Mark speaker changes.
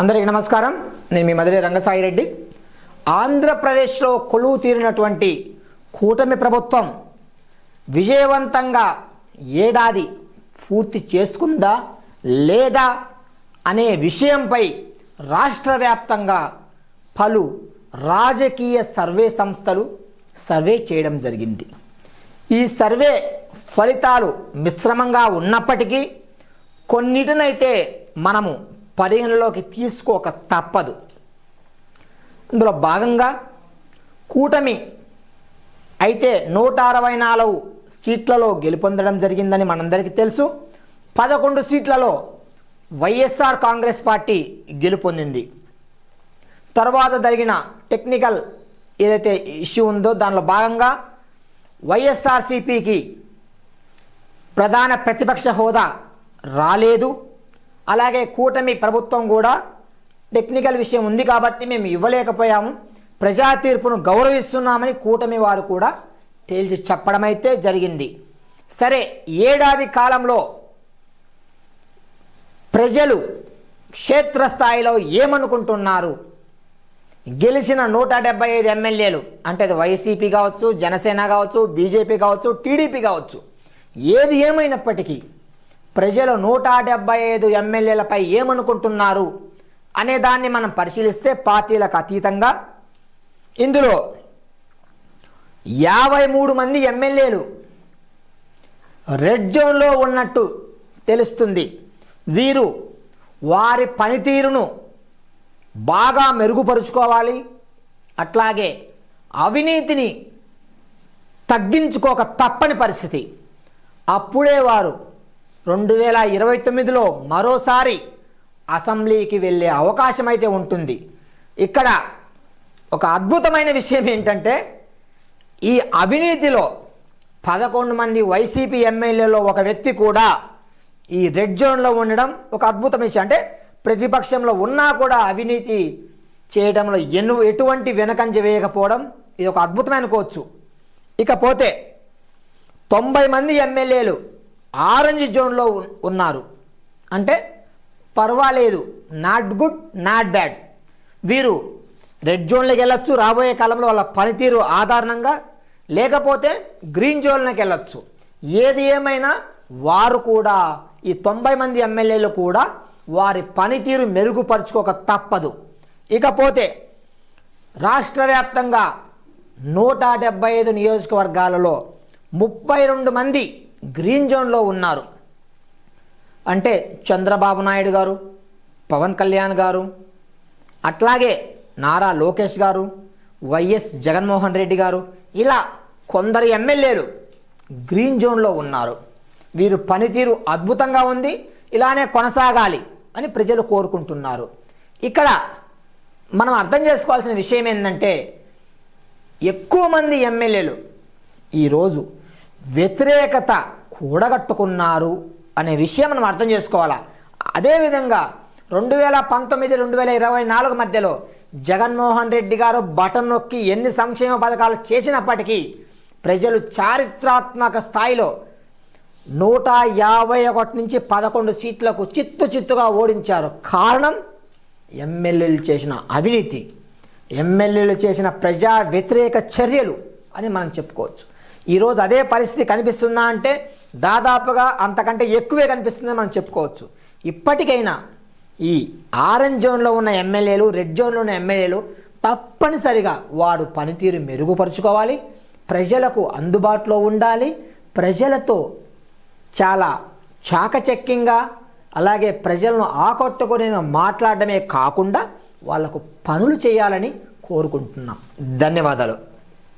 Speaker 1: అందరికీ నమస్కారం. నేను మీ మదిరే రంగసాయి రెడ్డి. ఆంధ్రప్రదేశ్లో కొలువు తీరినటువంటి కూటమి ప్రభుత్వం విజయవంతంగా ఏడాది పూర్తి చేసుకుందా లేదా అనే విషయంపై రాష్ట్ర వ్యాప్తంగా పలు రాజకీయ సర్వే సంస్థలు సర్వే చేయడం జరిగింది. ఈ సర్వే ఫలితాలు మిశ్రమంగా ఉన్నప్పటికీ కొన్నిటినైతే మనము పరిగణలోకి తీసుకోక తప్పదు. ఇందులో భాగంగా కూటమి అయితే నూట అరవై నాలుగు సీట్లలో గెలుపొందడం జరిగిందని మనందరికీ తెలుసు. పదకొండు సీట్లలో వైఎస్ఆర్ కాంగ్రెస్ పార్టీ గెలుపొందింది. తర్వాత జరిగిన టెక్నికల్ ఏదైతే ఇష్యూ ఉందో దానిలో భాగంగా వైఎస్ఆర్సిపికి ప్రధాన ప్రతిపక్ష హోదా రాలేదు. అలాగే కూటమి ప్రభుత్వం కూడా టెక్నికల్ విషయం ఉంది కాబట్టి మేము ఇవ్వలేకపోయాము. ప్రజా తీర్పును గౌరవిస్తున్నామని కూటమి వారు కూడా తేల్చి చెప్పడమైతే జరిగింది. సరే ఏడాది కాలంలో ప్రజలు క్షేత్రస్థాయిలో ఏమనుకుంటున్నారు? గెలిచిన నూట డెబ్బై ఐదు ఎమ్మెల్యేలు అంటే అది వైసీపీ కావచ్చు జనసేన కావచ్చు బీజేపీ కావచ్చు టీడీపీ కావచ్చు ఏది ఏమైనప్పటికీ ప్రజలు నూట డెబ్బై ఐదు ఎమ్మెల్యేలపై ఏమనుకుంటున్నారు అనే దాన్ని మనం పరిశీలిస్తే పార్టీలకు అతీతంగా ఇందులో యాభై మూడు మంది ఎమ్మెల్యేలు రెడ్ జోన్లో ఉన్నట్టు తెలుస్తుంది. వీరు వారి పనితీరును బాగా మెరుగుపరుచుకోవాలి. అట్లాగే అవినీతిని తగ్గించుకోక తప్పని పరిస్థితి. అప్పుడే వారు రెండు వేల ఇరవై తొమ్మిదిలో మరోసారి అసెంబ్లీకి వెళ్ళే అవకాశం అయితే ఉంటుంది. ఇక్కడ ఒక అద్భుతమైన విషయం ఏంటంటే ఈ అవినీతిలో పదకొండు మంది వైసీపీ ఎమ్మెల్యేలో ఒక వ్యక్తి కూడా ఈ రెడ్ జోన్లో ఉండడం ఒక అద్భుతం విషయం. అంటే ప్రతిపక్షంలో ఉన్నా కూడా అవినీతి చేయడంలో ఎను ఎటువంటి వెనకంజ వేయకపోవడం ఇది ఒక అద్భుతమైన అనుకోవచ్చు ఇకపోతే తొంభై మంది ఎమ్మెల్యేలు ఆరెంజ్ జోన్లో ఉన్నారు. అంటే పర్వాలేదు. నాట్ గుడ్ నాట్ బ్యాడ్ వీరు రెడ్ జోన్లోకి వెళ్ళొచ్చు. రాబోయే కాలంలో వాళ్ళ పనితీరు ఆధారంగా లేకపోతే గ్రీన్ జోన్లోకి వెళ్ళొచ్చు. ఏది ఏమైనా వారు కూడా ఈ తొంభై మంది ఎమ్మెల్యేలు కూడా వారి పనితీరు మెరుగుపరుచుకోక తప్పదు. ఇకపోతే రాష్ట్ర వ్యాప్తంగా నూట డెబ్బై ఐదు నియోజకవర్గాలలో ముప్పై రెండు మంది గ్రీన్ జోన్లో ఉన్నారు. అంటే చంద్రబాబు నాయుడు గారు పవన్ కళ్యాణ్ గారు అట్లాగే నారా లోకేష్ గారు వైఎస్ జగన్మోహన్ రెడ్డి గారు ఇలా కొందరు ఎమ్మెల్యేలు గ్రీన్ జోన్లో ఉన్నారు. వీరు పనితీరు అద్భుతంగా ఉంది ఇలానే కొనసాగాలి అని ప్రజలు కోరుకుంటున్నారు. ఇక్కడ మనం అర్థం చేసుకోవాల్సిన విషయం ఏంటంటే ఎక్కువ మంది ఎమ్మెల్యేలు ఈరోజు వ్యతిరేకత కూడగట్టుకున్నారు అనే విషయం మనం అర్థం చేసుకోవాలా? అదేవిధంగా రెండు వేల పంతొమ్మిది రెండు వేల ఇరవై నాలుగు మధ్యలో జగన్మోహన్ రెడ్డి గారు బటన్ నొక్కి ఎన్ని సంక్షేమ పథకాలు చేసినప్పటికీ ప్రజలు చారిత్రాత్మక స్థాయిలో నూట యాభై ఒకటి నుంచి పదకొండు సీట్లకు చిత్తు చిత్తుగా ఓడించారు. కారణం? ఎమ్మెల్యేలు చేసిన అవినీతి. ఎమ్మెల్యేలు చేసిన ప్రజా వ్యతిరేక చర్యలు అని మనం చెప్పుకోవచ్చు. ఈరోజు అదే పరిస్థితి కనిపిస్తుందా అంటే దాదాపుగా అంతకంటే ఎక్కువే కనిపిస్తుందని మనం చెప్పుకోవచ్చు. ఇప్పటికైనా ఈ ఆరెంజ్ జోన్లో ఉన్న ఎమ్మెల్యేలు రెడ్ జోన్లో ఉన్న ఎమ్మెల్యేలు తప్పనిసరిగా వాడు పనితీరు మెరుగుపరుచుకోవాలి ప్రజలకు అందుబాటులో ఉండాలి ప్రజలతో చాలా చాకచక్యంగా అలాగే ప్రజలను ఆకట్టుకునే మాట్లాడమే కాకుండా వాళ్ళకు పనులు చేయాలని కోరుకుంటున్నాం. ధన్యవాదాలు.